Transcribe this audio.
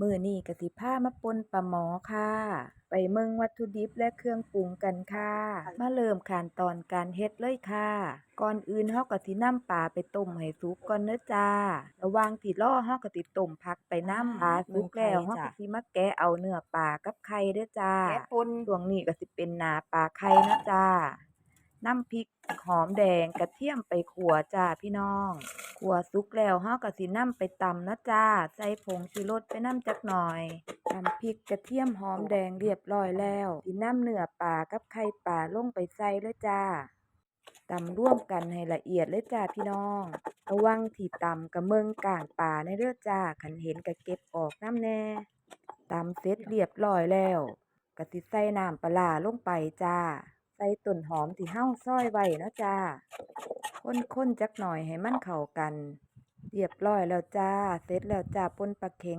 มื้อนี้ก็สิพามาป่นปลาหมอค่ะ ไปเบิ่งวัตถุดิบและเครื่องปรุงกันค่ะ มาเริ่มขั้นตอนการเฮ็ดเลยค่ะ ก่อนอื่นเราก็สินำปลาไปต้มให้สุกก่อนเด้อจ้า ระหว่างที่รอเราก็สิต้มผักไปนำปลาสุกแล้วเราก็สิมาแกะเอาเนื้อปลากับไข่เด้อจ้าแกะป่นช่วงนี้ก็สิเป็นหน้าปลาไข่เนาะจ้า น้ำพริกหอมแดงกระเทียมไปขัวจ้าพี่น้องขัวสุกแล้วเฮาก็สิน้ำไปตำนะจ้า ใส่ผงชูรสไปน้ำจักหน่อยตำพริกกระเทียมหอมแดงเรียบร้อยแล้วสินำเนื้อปลากับไข่ปลาลงไปใส่เลยจ้าตำร่วมกันให้ละเอียดเลยจ้าพี่น้อง ระวังที่ตำกระเมืองก่างปลาในเด้อจ้าคันเห็นก็เก็บออกน้ำแน่ตำเสร็จเรียบร้อยแล้วก็สิใส่น้ำปลาลงไปจ้า ส่ต้นหอมที่เฮาซอยไว้นะจ้าคนๆจักหน่อยให้มันเข้ากัน เรียบร้อยแล้วจ้า เสร็จแล้วจ้าป่นปลาเข็ง